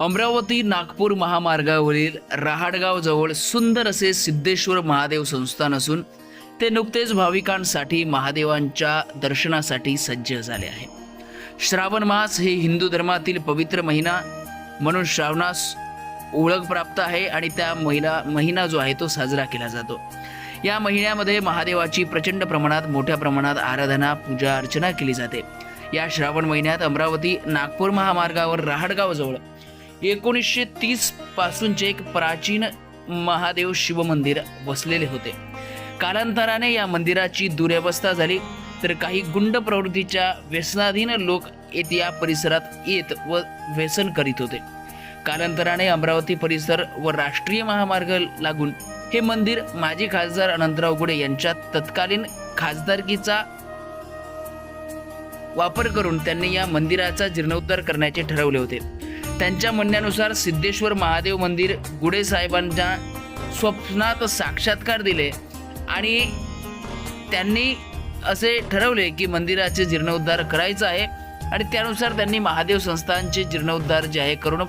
अमरावती नागपूर महामार्गावरील रहाडगाव जवळ सुंदर असे सिद्धेश्वर महादेव संस्थान असून ते नुकतेच भाविकांसाठी महादेवांच्या दर्शनासाठी सज्ज झाले आहे. श्रावण मास हे हिंदू धर्मातील पवित्र महिना म्हणून श्रावणास ओळख प्राप्त आहे आणि त्या महिना महिना जो आहे तो साजरा केला जातो. या महिन्यामध्ये महादेवाची प्रचंड प्रमाणात मोठ्या प्रमाणात आराधना पूजा अर्चना केली जाते. या श्रावण महिन्यात अमरावती नागपूर महामार्गावर रहाडगावजवळ एकोणीसशे तीस पासूनचे एक प्राचीन महादेव शिव मंदिर वसलेले होते. कालांतराने या मंदिराची दुरावस्था झाली तर काही गुंड प्रवृत्तीच्या व्यसनाधीन लोक येत या परिसरात येत व व्यसन करीत होते. कालांतराने अमरावती परिसर व राष्ट्रीय महामार्ग लागून हे मंदिर माजी खासदार अनंतराव गुडे यांच्या तत्कालीन खासदारकीचा वापर करून त्यांनी या मंदिराचा जीर्णोद्धार करण्याचे ठरवले होते. त्यांच्या म्हणण्यानुसार सिद्धेश्वर महादेव मंदिर गुडे साहेबांच्या स्वप्नात साक्षात्कार दिले आणि त्यांनी असे ठरवले की मंदिराचे जीर्णोद्धार करायचा आहे आणि त्यानुसार त्यांनी महादेव संस्थानचे जीर्णोद्धार जे आहे करून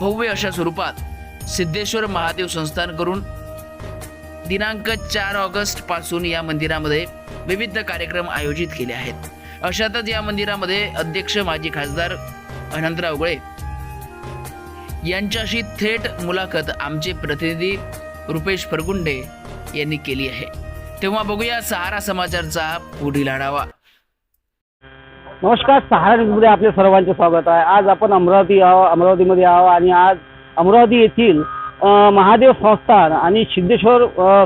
भव्य अशा स्वरूपात सिद्धेश्वर महादेव संस्थान करून दिनांक चार ऑगस्टपासून या मंदिरामध्ये विविध कार्यक्रम आयोजित केले आहेत. अशातच या मंदिरामध्ये अध्यक्ष माजी खासदार अनंतराव गुळे यांच्याशी थेट मुलाखत आमचे प्रतिनिधी रुपेश फरगुंडे यांनी केली आहे. तेव्हा बघूया सहारा समाचारचा पुढील आढावा. नमस्कार सहारा न्यूजमध्ये आपले सर्वांचे स्वागत आहे. आज आपण अमरावती आहो अमरावतीमध्ये आहो आणि आज अमरावती येथील महादेव संस्थान आणि सिद्धेश्वर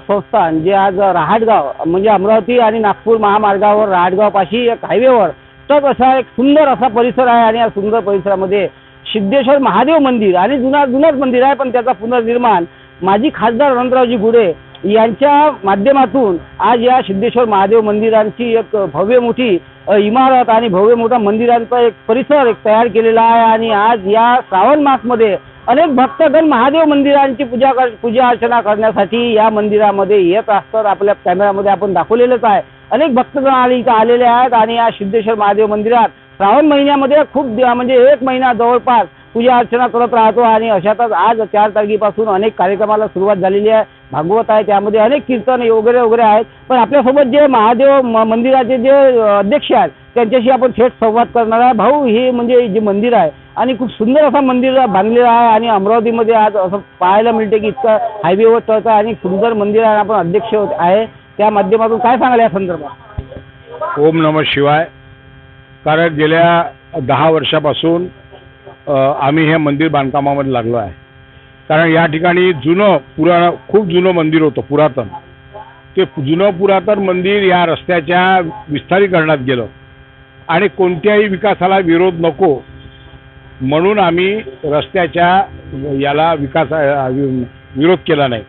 संस्थान जे आज रहाटगाव म्हणजे अमरावती आणि नागपूर महामार्गावर रहाटगावपाशी एक हायवेवर तर असा एक सुंदर असा परिसर आहे आणि या सुंदर परिसरामध्ये सिद्धेश्वर महादेव मंदिर आणि जुना जुनंच मंदिर आहे पण त्याचा पुनर्निर्माण माजी खासदार अनंतरावजी गुडे यांच्या माध्यमातून आज या सिद्धेश्वर महादेव मंदिरांची एक भव्य मोठी इमारत आणि भव्य मोठा मंदिरांचा एक परिसर एक तयार केलेला आहे आणि आज या श्रावण मासमध्ये अनेक भक्तगण महादेव मंदिरांची पूजा कर पूजा अर्चना करण्यासाठी या मंदिरामध्ये येत असतात. आपल्या कॅमेरामध्ये आपण दाखवलेलंच आहे. अनेक भक्तगण इथं आलेले आहेत आणि या सिद्धेश्वर महादेव मंदिरात श्रावण महिन्यामध्ये खूप म्हणजे एक महिना जवळपास पूजा अर्चना करत राहतो आणि अशातच आज चार तारखेपासून अनेक कार्यक्रमाला सुरुवात झालेली आहे. भागवत आहे त्यामध्ये अनेक कीर्तन वगैरे वगैरे आहेत. पण आपल्यासोबत जे महादेव मंदिराचे जे अध्यक्ष आहेत त्यांच्याशी आपण थेट संवाद करणार आहे. भाऊ हे म्हणजे जे मंदिर आहे आणि खूप सुंदर असं मंदिर बांधलेलं आहे आणि अमरावतीमध्ये आज असं पाहायला मिळते की इतकं हायवेवर चढतं आणि सुंदर मंदिर आहे. आपण अध्यक्ष आहे. त्या माध्यमातून काय सांगाल या संदर्भात? ओम नम शिवाय. कारण गेल्या दहा वर्षापासून आम्ही हे मंदिर बांधकामामध्ये लागलो आहे. कारण या ठिकाणी जुनं पुरा खूप जुनं मंदिर होतं पुरातन. ते जुनं पुरातन मंदिर या रस्त्याच्या विस्तारीकरणात गेलं. आणि कोणत्याही विकासाला विरोध नको म्हणून आम्ही रस्त्याच्या याला विकास विरोध केला नाही.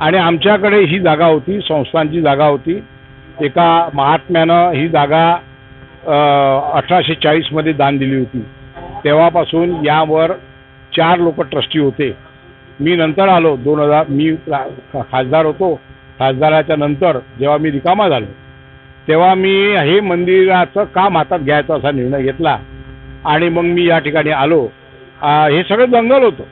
आणि आमच्याकडे ही जागा होती संस्थांची जागा होती. एका महात्म्यानं ही जागा अठराशे चाळीसमध्ये दान दिली होती. तेव्हापासून यावर चार लोक ट्रस्टी होते. मी नंतर आलो. दोन हजार मी खासदार होतो. खासदाराच्या नंतर जेव्हा मी रिकामा झालो तेव्हा मी हे मंदिराचं काम हातात घ्यायचा असा निर्णय घेतला. आणि मग मी या ठिकाणी आलो. हे सगळं जंगल होतं.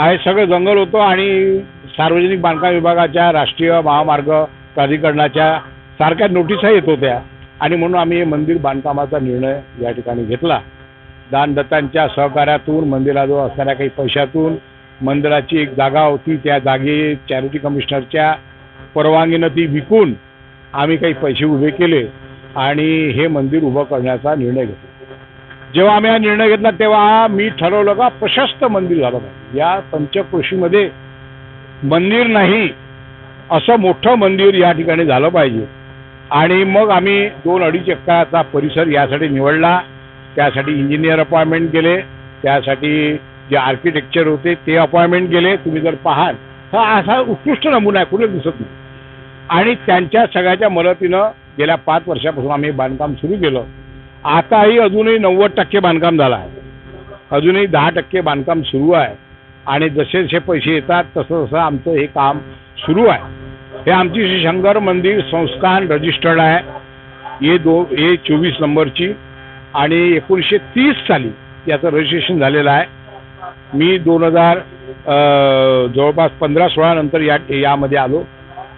हे सगळं जंगल होतं आणि सार्वजनिक बांधकाम विभागाच्या राष्ट्रीय महामार्ग प्राधिकरणाच्या सारख्या नोटिसा येत होत्या. आणि म्हणून आम्ही हे मंदिर बांधकामाचा निर्णय या ठिकाणी घेतला. दानदत्तांच्या सहकार्यातून मंदिराजवळ असणाऱ्या काही पैशातून मंदिराची एक जागा होती त्या जागे चॅरिटी कमिशनरच्या परवानगीनं ती विकून आम्ही काही पैसे उभे केले आणि हे मंदिर उभं करण्याचा निर्णय घेतला. जेव्हा आम्ही हा निर्णय घेतला तेव्हा मी ठरवलं का प्रशस्त मंदिर झालं पाहिजे. या पंचकृषीमध्ये मंदिर नाही असं मोठं मंदिर या ठिकाणी झालं पाहिजे. आणि मग आम्ही दोन अडीच एकराचा परिसर यासाठी निवडला. त्यासाठी इंजिनियर अपॉइंटमेंट गेले त्यासाठी जे आर्किटेक्चर होते ते अपॉइंटमेंट गेले तुम्ही जर पाहाल हा असा उत्कृष्ट नमुना आहे कुठे दिसत नाही. आणि त्यांच्या सगळ्याच्या मदतीनं गेल्या पाच वर्षापासून आम्ही बांधकाम सुरू केलं. आताही अजूनही नव्वद टक्के बांधकाम झालं आहे. अजूनही दहा टक्के बांधकाम सुरू आहे. आणि जसे जसे पैसे येतात तसं तसं आमचं हे काम सुरू आहे. हे आमची श्री शंकर मंदिर संस्थान रजिस्टर्ड आहे. ये दो हे चोवीस नंबरची आणि एकोणीसशे तीस साली याचं रजिस्ट्रेशन झालेलं आहे. मी दोन हजार जवळपास पंधरा सोळा नंतर या यामध्ये आलो.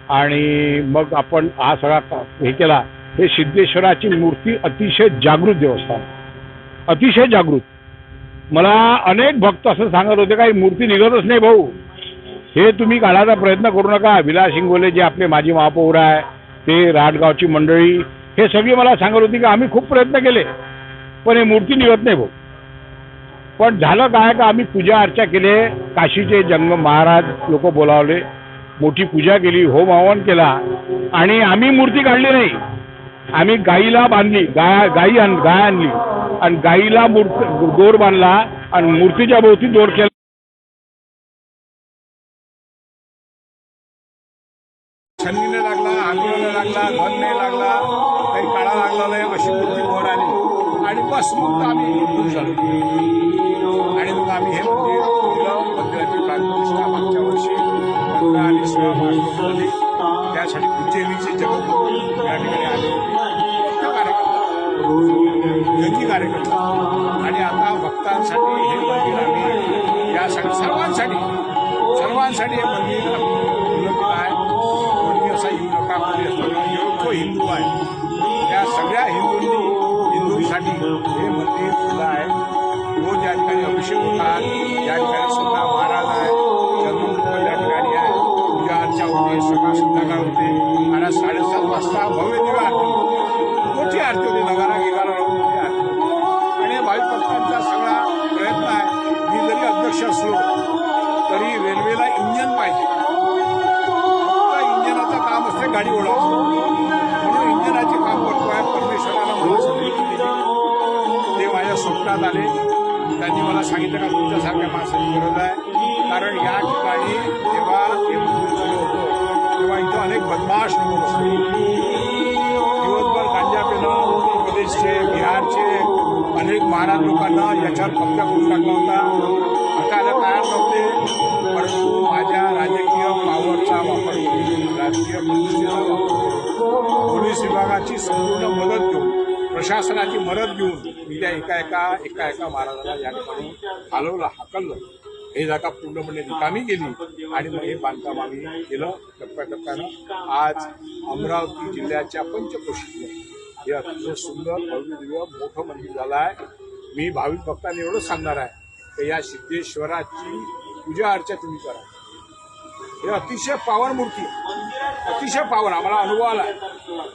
आणि मग आपण हा सगळा हे केला. हे सिद्धेश्वराची मूर्ती अतिशय जागृत देवस्थान. अतिशय जागृत. मला अनेक भक्त असं सांगत होते काही मूर्ती निघतच नाही भाऊ. हे तुम्ही काढायचा प्रयत्न करू नका. विलास हिंगोले जे आपले माजी महापौर आहे ते राटगावची मंडळी हे सगळी मला सांगत होती की आम्ही खूप प्रयत्न केले पण हे मूर्ती निघत नाही भाऊ. पण झालं काय का आम्ही पूजा अर्चा केले काशीचे जंग महाराज लोक बोलावले मोठी पूजा केली होम हवन केला आणि आम्ही मूर्ती काढली नाही. आम्ही गाईला बांधली गाय गाई आण गाय आणली आणि गाईला मूर्त दोर बांधला आणि मूर्तीच्या भोवती दोर केला छन्नी नाही लागला आंघोळ नाही लागला घन नाही लागला काही काळा लागला नाही अशी बुद्धी वर आली. आणि बस मग आम्ही हिंदू झालो. आणि मग आम्ही हे मंदिर केलं मंदिराची प्राणप्रतिष्ठा मागच्या वर्षी पंधरा आणि सोळा मार्च झाली त्यासाठी उज्जैनीचे जगत या ठिकाणी आले. होते कार्यक्रम. योगी कार्यक्रम. आणि आता भक्तांसाठी हे मंदिर आम्ही यासाठी सर्वांसाठी सर्वांसाठी हे मंदिर आहे कोणी असा येऊ नका कोणी असं हिंदू आहे. त्या सगळ्या हिंदूंनी हिंदूंसाठी हे मंदिर खुलं आहे. रोज या ठिकाणी अभिषेक होतात या ठिकाणी सुद्धा महाराज आहे जन्मकुंड या ठिकाणी आहे पूजा अर्चा होते सकाळ संध्याकाळ होते. आणि साडेसात वाजता भव्य दिवा आरती होते. मोठी आरती होती? नगारा उत्तर प्रदेशचे बिहारचे अनेक महाराज लोकांना याच्यावर कब्जा करून टाकला होता. हटायला तयार नव्हते परंतु माझ्या राजकीय पावरचा वापर करून राजकीय प्रतिष्ठेचा वापर पोलीस विभागाची संपूर्ण मदत घेऊन प्रशासनाची मदत घेऊन मी त्या एका एका एका एका महाराजाला या ठिकाणी हलवलं हाकललं. हे जागा पूर्णपणे रिकामी केली आणि मग हे बांधकाम आम्ही केलं. टप्प्याटप्प्यानं आज अमरावती जिल्ह्याच्या पंचकोशीतलं हे अतिशय सुंदर भव्य दिव्य मोठं मंदिर झालं आहे. मी भाविक भक्तांना एवढंच सांगणार आहे की या सिद्धेश्वराची पूजा अर्चा तुम्ही करा. हे अतिशय पावन मूर्ती अतिशय पावन आम्हाला अनुभव आला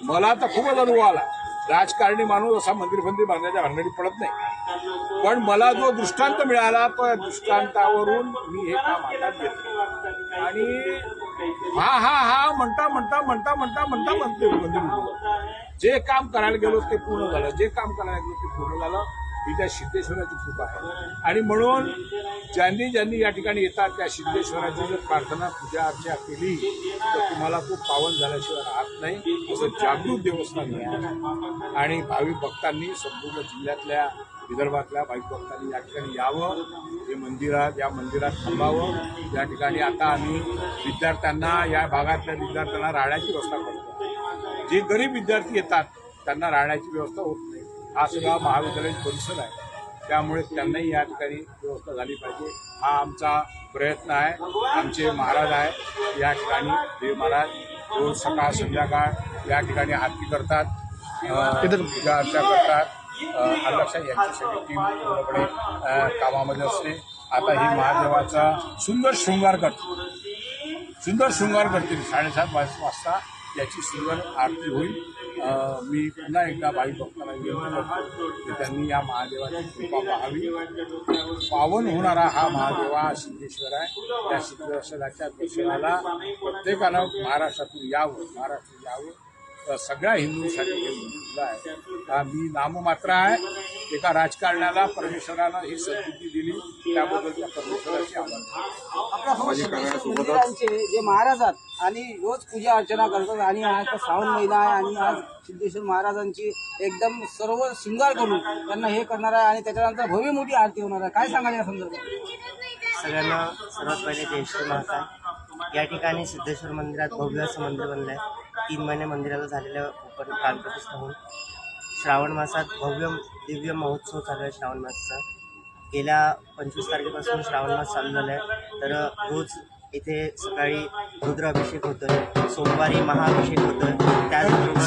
मला तर खूपच अनुभव आला. राजकारणी माणूस असा मंदिर फंदिर बांधण्याच्या भानगडीत पडत नाही. पण मला जो दृष्टांत मिळाला तो दृष्टांतावरून मी हे काम हातात घेतलं. आणि हा हा हा म्हणता म्हणता म्हणता म्हणता म्हणता म्हणते मंदिर जे काम करायला गेलो ते पूर्ण झालं. जे काम करायला गेलो ते पूर्ण झालं. ही त्या सिद्धेश्वराची कृपा आहे. आणि म्हणून ज्यांनी ज्यांनी या ठिकाणी येतात त्या सिद्धेश्वराची जर प्रार्थना पूजा अर्चा केली तर तुम्हाला तो पावन झाल्याशिवाय राहत नाही. असं जागृत देवस्थान आहे. आणि भाविक भक्तांनी संपूर्ण जिल्ह्यातल्या विदर्भातल्या भाविक भक्तांनी या ठिकाणी यावं. हे मंदिरात या मंदिरात थांबावं. या ठिकाणी आता आम्ही विद्यार्थ्यांना या भागातल्या विद्यार्थ्यांना राहण्याची व्यवस्था करतो. जे गरीब विद्यार्थी येतात त्यांना राहण्याची व्यवस्था होत नाही. हा सगळा महाविद्यालयीन परिसर आहे. त्यामुळे त्यांनाही या ठिकाणी व्यवस्था झाली पाहिजे. हा आमचा प्रयत्न आहे. आमचे महाराज आहे. या ठिकाणी देव महाराज रोज सकाळ संध्याकाळ या ठिकाणी आरती करतात. पूजा अर्चा करतात. अं, अलक्षा यांची सगळी टीम पूर्णपणे कामामध्ये असते. आता ही महादेवाचा सुंदर शृंगार करते सुंदर शृंगार करतील. साडेसात वाज- वाजता त्याची सुंदर आरती होईल. मी पुन्हा एकदा बाई भक्तांना विनंती करतो की त्यांनी या महादेवाची कृपा पाहावी. पावन होणारा हा महादेव हा सिद्धेश्वर आहे. त्या सिद्धेश्वराच्या दर्शनाला प्रत्येकानं महाराष्ट्रातून यावं महाराष्ट्रात यावं. सगळ्या हिंदूंसाठी हे मंदिर आहे. हा मी नाममात्र आहे. एका राजकारण्याला परमेश्वरानं ही सद्बुद्धी दिली. त्याबद्दल त्या परमेश्वराची आभार मंदिरांचे जे महाराज आहेत आणि रोज पूजा अर्चना करतात आणि आज तर श्रावण महिना आहे आणि आज सिद्धेश्वर महाराजांची एकदम सर्व शृंगार करून त्यांना हे करणार आहे आणि त्याच्यानंतर भव्य मोठी आरती होणार आहे. काय सांगाल या संदर्भात? सगळ्यांना सर्वात पहिले जय श्री महाकाल या ठिकाणी सिद्धेश्वर मंदिरात भव्य असं मंदिर बनलं आहे तीन महिने मंदिराला झालेल्या उपर प्राणप्रतिष्ठा होऊन. श्रावण मासात भव्य दिव्य महोत्सव चालू आहे श्रावण मासाचा. गेल्या पंचवीस तारखेपासून श्रावण मास चालू झाला आहे तर रोज इथे सकाळी रुद्र अभिषेक होतोय सोमवारी महाअभिषेक होतोय. त्याचबरोबर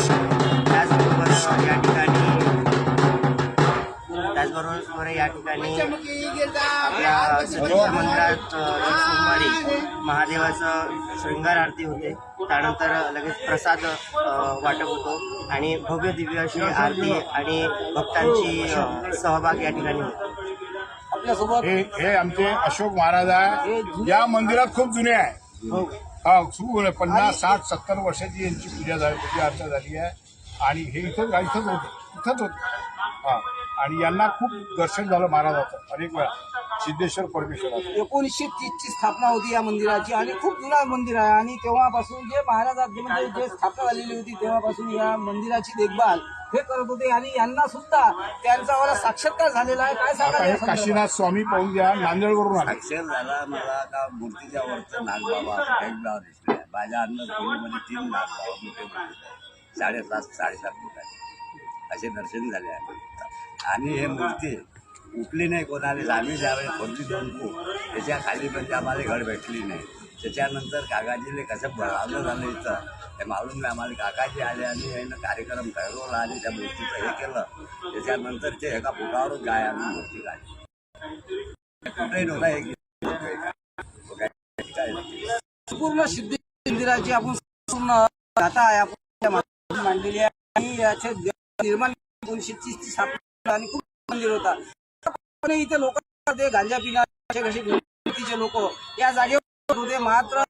त्याचबरोबर या ठिकाणी त्याचबरोबर या ठिकाणी आपल्या सिद्धेश्वर मंदिरात सोमवारी महादेवाचं शृंगार आरती होते. त्यानंतर लगेच प्रसाद वाटप होतो आणि भव्य दिव्य अशी आरती आणि भक्तांची सहभाग या ठिकाणी होतो. आपल्यासोबत हे हे आमचे अशोक महाराज आहे. या मंदिरात खूप जुने आहे. हो. हा खूप पन्नास साठ सत्तर वर्षाची यांची पूजा झाली पूजा अर्चा झाली आहे. आणि हे इथंच इथंच होतं. इथंच होतं. हा. आणि यांना खूप दर्शन झालं महाराजाचं. अनेक वेळा. सिद्धेश्वर परमेश्वराचं. एकोणीसशे तीसची स्थापना होती या मंदिराची आणि खूप जुना मंदिर आहे. आणि तेव्हापासून जे महाराज आधी म्हणजे जे स्थापना झालेली होती तेव्हापासून या मंदिराची देखभाल हे करत होते. आणि यांना सुद्धा त्यांचा वाला साक्षात्कार झालेला आहे. काय आता सांगा हे संदर्भात? काशीनाथ स्वामी पाहून घ्या नांदेडवरून आले. अक्षर झाला मला का मूर्तीच्या वरचं नागबाबा दिसले माझ्या तीन नागबाबा मोठे मोठे साडेसात साडेसात फुटाचे असे दर्शन झाले आहे. आणि हे मूर्ती उठली नाही कोणाला आम्ही ज्यावेळेस खोली जमतो त्याच्याखाली पण आम्हाला घड भेटली नाही. त्याच्यानंतर काकाजीले कसं बळावलं झालं इथं. ते मालूम नाही आम्हाला. काकाजी आले आणि यानं कार्यक्रम ठरवला आणि त्या मूर्तीचं हे केलं. त्याच्यानंतर ते एका फुटावरच गाय आम्ही मूर्ती काढली. कुठेही नव्हता एक पूर्ण सिद्धी मंदिराची आपण पूर्ण आहे. आपण मांडलेली आहे. आणि याचे निर्माण एकोणीसशे तीसची स्थापना आणि खूप मंदिर होता. इथे लोक गांजा पिणारे कसे लोक या जागेवर होते मात्र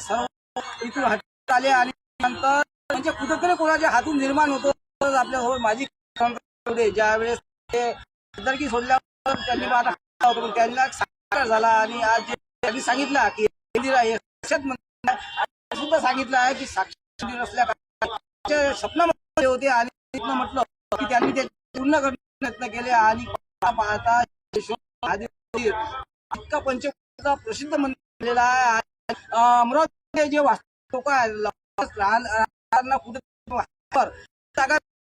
सर्व इथून हटत आले आणि नंतर म्हणजे कुठेतरी कोणाच्या हातून निर्माण होतो तरच आपल्यासोबत माझी होते. ज्यावेळेस ते खासदारकी सोडल्यावर त्यांनी माझा खासदार त्यांना साकार झाला आणि आज त्यांनी सांगितलं की मंदिर आहे साक्षात मंदिर सुद्धा सांगितलं आहे की साक्षात मंदिर असल्या कारणाने स्वप्नामध्ये होते आणि तिथनं म्हटलं की त्यांनी ते पूर्ण करण्याचे प्रयत्न केले आणि पाहता इतका पंचमचा प्रसिद्ध मंदिर झालेला आहे आणि, अमरावती जे वास्तू लोक आहेत लहान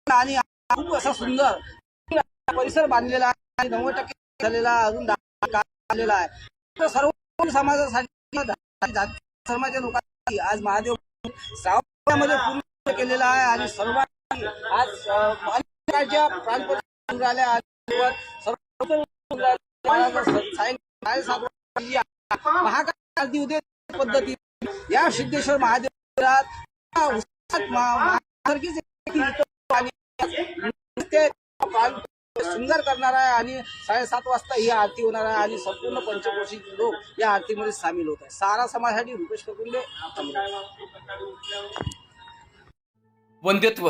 आणि खूप असा सुंदर परिसर बांधलेला आहे आणि नव्वद टक्के झालेला आहे, अजून झालेला आहे. तर सर्व समाजासाठी धर्माच्या लोकांनी आज महादेव श्रावणामध्ये पूर्ण केलेला आहे आणि सर्वांनी आज अं, अनेक प्रकारच्या प्राणपती महाकाल आरती होते या सिद्धेश्वर महादेवात सुंदर करणार आहे आणि साडेसात वाजता ही आरती होणार आहे आणि संपूर्ण पंचकोशी लोक या आरतीमध्ये सामील होत आहे सारा समाजासाठी Rupesh ककुंडे वंध्यत्व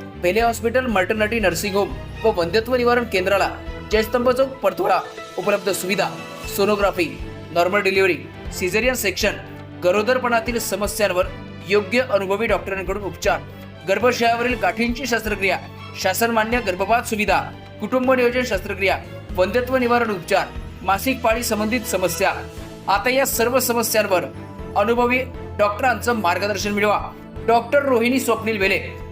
Pele hospital maternity nursing home व वंध्यत्व निवारण केंद्राला जयस्तंभ चौक परतोळा उपलब्ध सुविधा sonography normal delivery caesarean section गरोदरपणातील समस्यांवर योग्य अनुभवी डॉक्टरांकडून उपचार. गर्भाशयावरील गाठींची शस्त्रक्रिया शासनमान्य गर्भपात सुविधा कुटुंब नियोजन शस्त्रक्रिया वंध्यत्व निवारण उपचार मासिक पाळी संबंधित समस्या. आता या सर्व समस्यांवर अनुभवी डॉक्टरांचं मार्गदर्शन मिळवा. डॉक्टर रोहिणी स्वप्नील वेले